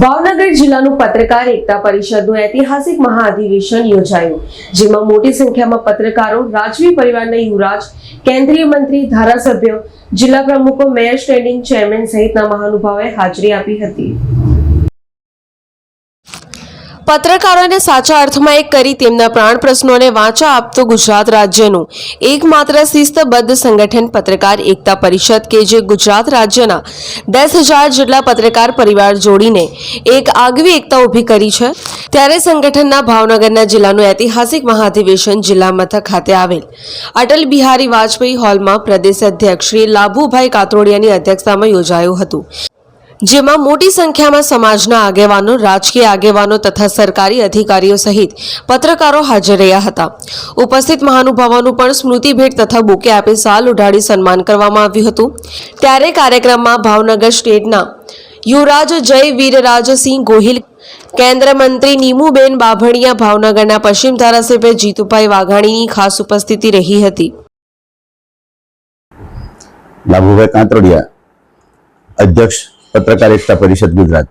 ભાવનગર જિલ્લાનું પત્રકાર એકતા પરિષદનું ઐતિહાસિક મહાઅધિવેશન યોજાયું, જેમાં મોટી સંખ્યામાં પત્રકારો, રાજવી પરિવારના યુવરાજ, કેન્દ્રીય મંત્રી, ધારાસભ્યો, જિલ્લા પ્રમુખો, મેયર, સ્ટેન્ડિંગ ચેરમેન સહિતના મહાનુભાવોએ હાજરી આપી હતી. પત્રકારોને સાચા અર્થમાં એક કરી તેમના પ્રાણ પ્રશ્નોને વાંચા આપતું ગુજરાત રાજ્યનું એકમાત્ર શિસ્તબદ્ધ સંગઠન પત્રકાર એકતા પરિષદ કે જે ગુજરાત રાજ્યના દસ હજાર જેટલા પત્રકાર પરિવાર જોડીને એક આગવી એકતા ઊભી કરી છે. ત્યારે સંગઠનના ભાવનગરના જિલ્લાનું ઐતિહાસિક મહાધિવેશન જિલ્લા મથક ખાતે આવેલ અટલ બિહારી વાજપેયી હોલમાં પ્રદેશ અધ્યક્ષ શ્રી લાભુભાઈ કાતરોડિયાની અધ્યક્ષતામાં યોજાયું હતું. જેમાં મોટી સંખ્યામાં સમાજના આગેવાનો, રાજકીય આગેવાનો તથા સરકારી અધિકારીઓ સહિત પત્રકારો હાજર રહ્યા હતા. ઉપસ્થિત મહાનુભાવોનું પણ સ્મૃતિ ભેટ તથા બુકે આપી સાલ ઉઢાડી સન્માન કરવામાં આવ્યું હતું. ત્યારે કાર્યક્રમમાં ભાવનગર સ્ટેટના યુવરાજ જય વીરરાજસિંહ ગોહિલ, કેન્દ્ર મંત્રી નીમુબેન બાભણિયા, ભાવનગરના પશ્ચિમ ધારાસભ્ય જીતુભાઈ વાઘાણીની ખાસ ઉપસ્થિતિ રહી હતી. લાભુભાઈ કાંતરડિયા, અધ્યક્ષ પત્રકાર એકતા પરિષદ ગુજરાત.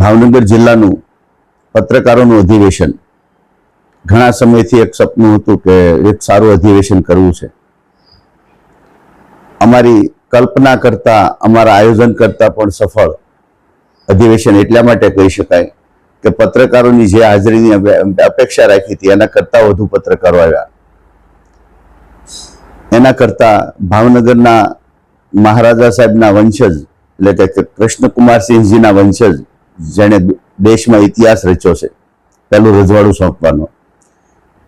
ભાવનગર જિલ્લાનું પત્રકારોનું અધિવેશન. ઘણા સમયથી એક સપનું હતું કે એક સારું અધિવેશન કરવું છે. અમારી કલ્પના કરતા, અમારા આયોજન કરતા પણ સફળ અધિવેશન એટલા માટે કહી શકાય કે પત્રકારોની જે હાજરીની અપેક્ષા રાખી હતી, એના કરતા વધુ પત્રકારો આવ્યા. એના કરતા ભાવનગરના મહારાજા સાહેબના વંશજ, એટલે કે કૃષ્ણકુમારસિંહજીના વંશજ, જેણે દેશમાં ઇતિહાસ રચ્યો છે. પહેલું રજવાડું સોંપવાનો.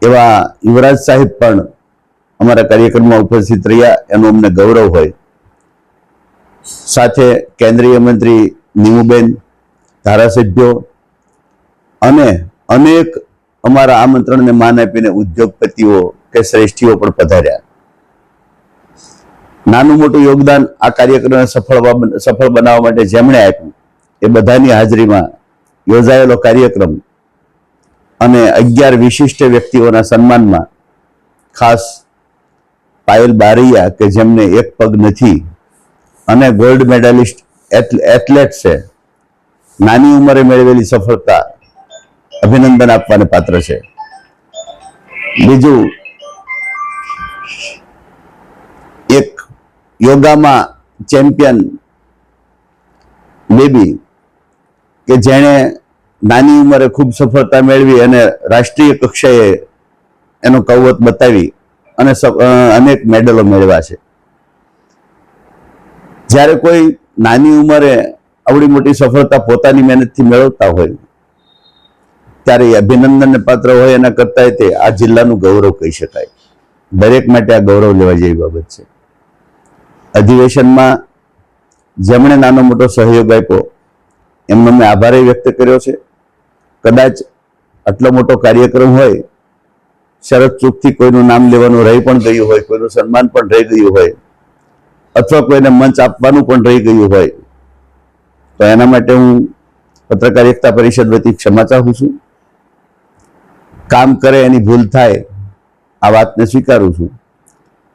એવા યુવરાજ સાહેબ પણ અમારા કાર્યક્રમમાં ઉપસ્થિત રહ્યા, એનો અમને ગૌરવ હોય. સાથે કેન્દ્રીય મંત્રી નીમુબેન, ધારાસભ્યો અને અનેક અમારા આમંત્રણને માન આપીને ઉદ્યોગપતિઓ કે શ્રેષ્ઠીઓ પણ પધાર્યા. નાનું મોટું યોગદાન આ કાર્યક્રમને સફળ સફળ બનાવવા માટે જેમણે આપ્યું, એ બધાની હાજરીમાં યોજાયેલો કાર્યક્રમ અને અગિયાર વિશિષ્ટ વ્યક્તિઓના સન્માનમાં ખાસ પાયલ બારૈયા કે જેમને એક પગ નથી અને ગોલ્ડ મેડલિસ્ટ એથ્લેટ છે, નાની ઉંમરે મેળવેલી સફળતા અભિનંદન આપવાને પાત્ર છે. બીજું યોગામાં ચેમ્પિયન બેબી કે જેણે નાની ઉંમરે ખૂબ સફળતા મેળવી અને રાષ્ટ્રીય કક્ષાએ એનો કવત બતાવી અને અનેક મેડલો મેળવ્યા છે. જ્યારે કોઈ નાની ઉંમરે આવડી મોટી સફળતા પોતાની મહેનતથી મેળવતા હોય, ત્યારે એ અભિનંદનને પાત્ર હોય એના કરતા તે આ જિલ્લાનું ગૌરવ કહી શકાય. દરેક માટે આ ગૌરવ લેવા જેવી બાબત છે. અધિવેશનમાં જેમણે નાનો મોટો સહયોગ આપ્યો, એમનો મેં આભારે વ્યક્ત કર્યો છે. કદાચ આટલો મોટો કાર્યક્રમ હોય શરત ચૂકથી કોઈનું નામ લેવાનું રહી પણ ગયું હોય, કોઈનું સન્માન પણ રહી ગયું હોય, અથવા કોઈને મંચ આપવાનું પણ રહી ગયું હોય, તો એના માટે હું પત્રકાર એકતા પરિષદ વતી ક્ષમા ચાહું છું. કામ કરે એની ભૂલ થાય, આ વાતને સ્વીકારું છું.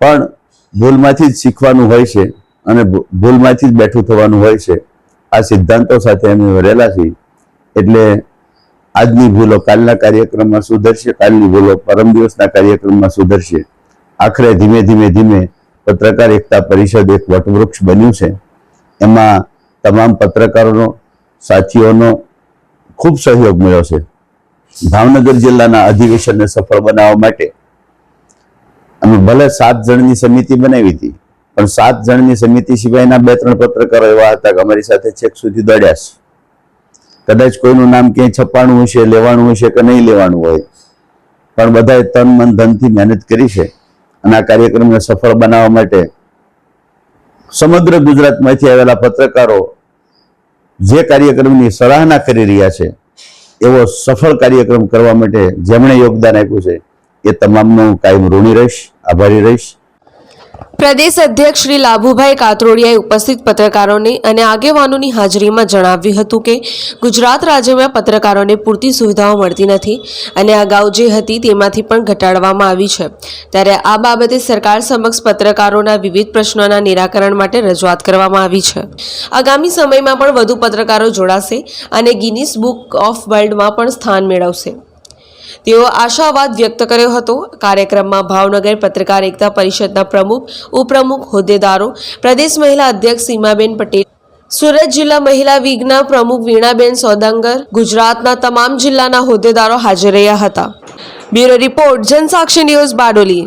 પણ ભૂલમાંથી જ શીખવાનું હોય છે અને ભૂલમાંથી જ બેઠું થવાનું હોય છે. આ સિદ્ધાંતો સાથે અમે વરેલા છીએ. એટલે આજની ભૂલો કાલના કાર્યક્રમમાં સુધરશે, કાલની ભૂલો પરમ દિવસના કાર્યક્રમમાં સુધરશે. આખરે ધીમે ધીમે ધીમે પત્રકાર એકતા પરિષદ એક વટવૃક્ષ બન્યું છે. એમાં તમામ પત્રકારોનો, સાથીઓનો ખૂબ સહયોગ મળ્યો છે. ભાવનગર જિલ્લાના અધિવેશનને સફળ બનાવવા માટે અમે ભલે સાત જણની સમિતિ બનાવી હતી, પણ સાત જણની સમિતિ સિવાયના બે, ત્રણ પત્રકારો એવા હતા કે અમારી સાથે છેક સુધી દોડ્યા છે. કદાચ કોઈનું નામ ક્યાંય છપાણું હશે, લેવાનું હશે કે નહીં લેવાનું હોય. પણ બધાએ તન, મન, ધનથી મહેનત કરી છે અને આ કાર્યક્રમને સફળ બનાવવા માટે સમગ્ર ગુજરાતમાંથી આવેલા પત્રકારો જે કાર્યક્રમની સરાહના કરી રહ્યા છે, એવો સફળ કાર્યક્રમ કરવા માટે જેમણે યોગદાન આપ્યું છે, એ તમામનો હું કાયમ ઋણી રહીશ. આભારી રહીશ. પ્રદેશ અધ્યક્ષ શ્રી લાભુભાઈ કાતરોડિયાએ ઉપસ્થિત પત્રકારોને અને આગેવાનોની હાજરીમાં જણાવ્યું હતું કે ગુજરાત રાજ્યમાં પત્રકારોને પૂરતી સુવિધાઓ મળતી નથી અને અગાઉ જે હતી તેમાંથી પણ ઘટાડવામાં આવી છે. ત્યારે આ બાબતે સરકાર સમક્ષ પત્રકારોના વિવિધ પ્રશ્નોના નિરાકરણ માટે રજૂઆત કરવામાં આવી છે. આગામી સમયમાં પણ વધુ પત્રકારો જોડાશે અને ગિનિસ બુક ઓફ વર્લ્ડમાં પણ સ્થાન મેળવશે. તેઓ આશાવાદ વ્યક્ત કર્યો હતો. કાર્યક્રમમાં ભાવનગર પત્રકાર એકતા પરિષદના પ્રમુખ, ઉપપ્રમુખ, હોદ્દેદારો, પ્રદેશ મહિલા અધ્યક્ષ સીમાબેન પટેલ, સુરત જિલ્લા મહિલા વિગના પ્રમુખ વીણાબેન સોદાંગર, ગુજરાતના તમામ જિલ્લાના હોદ્દેદારો હાજર રહ્યા હતા. Bureau report, Janasakshi news Bardoli.